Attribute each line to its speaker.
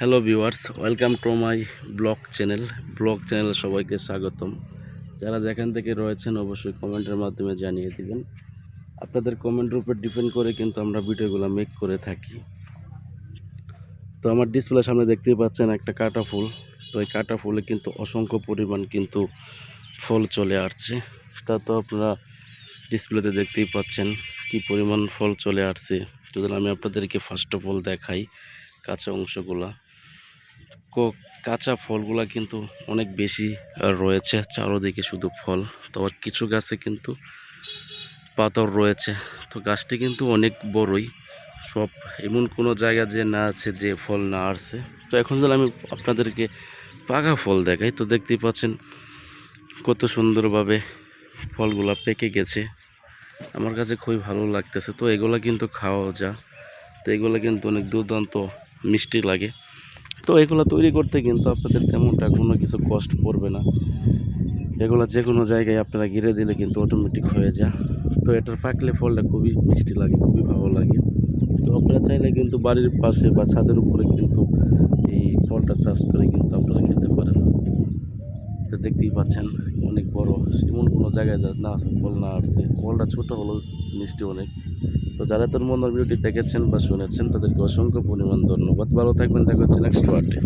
Speaker 1: Hello viewers, welcome to my blog channel. Blog চ্যানেলে সবাইকে স্বাগতম। যারা যেখান থেকে রয়েছেন, অবশ্যই কমেন্টের মাধ্যমে জানিয়ে দিবেন। আপনাদের কমেন্টের উপর ডিপেন্ড করে কিন্তু আমরা ভিডিওগুলো মেক করে থাকি। তো আমার ডিসপ্লে সামনে দেখতেই পাচ্ছেন একটা কাটা ফুল। তো এই কাটা ফুলে কিন্তু অসংখ্য পরিমাণ কিন্তু ফল চলে আসছে। তা তো আপনারা ডিসপ্লেতে দেখতেই পাচ্ছেন কি পরিমাণ ফল চলে আসছে। যদি আমি আপনাদেরকে ফার্স্ট অফ অল দেখাই কাঁচা অংশগুলা। কাঁচা ফলগুলা কিন্তু অনেক বেশি রয়েছে। চারোদিকে শুধু ফল। তো কিছু গাছে কিন্তু পাথর রয়েছে। তো গাছটি কিন্তু অনেক বড়ই। সব এমন কোনো জায়গা যে না আছে, যে ফল না আসছে। তো এখন যদি আমি আপনাদেরকে পাকা ফল দেখাই। তো দেখতেই পাচ্ছেন কত সুন্দরভাবে ফলগুলা পেকে গেছে। আমার কাছে খুবই ভালো লাগতেছে। তো এগুলা কিন্তু খাওয়া যা। তো এগুলো কিন্তু অনেক দুর্দান্ত মিষ্টি লাগে। তো এগুলো তৈরি করতে কিন্তু আপনাদের তেমনটা কোনো কিছু কষ্ট পড়বে না। এগুলো যে কোনো জায়গায় আপনারা ঘিরে দিলে কিন্তু অটোমেটিক হয়ে যায়। তো এটার পাকলে ফলটা খুবই মিষ্টি লাগে, খুবই ভালো লাগে। তো আপনারা চাইলে কিন্তু বাড়ির পাশে বা ছাদের উপরে কিন্তু এই ফলটা চাষ করে কিন্তু আপনারা খেতে তো দেখতেই পাচ্ছেন, অনেক বড়। এমন কোনো জায়গায় যা না আছে ফল না আসছে। ফলটা ছোটো হলো, মিষ্টি অনেক। তো যারা তোর মন্দির ভিডিওটি দেখেছেন বা শুনেছেন, তাদেরকে অসংখ্য পরিমাণ ধন্যবাদ। ভালো থাকবেন, দেখা হচ্ছে নেক্সট পার্টে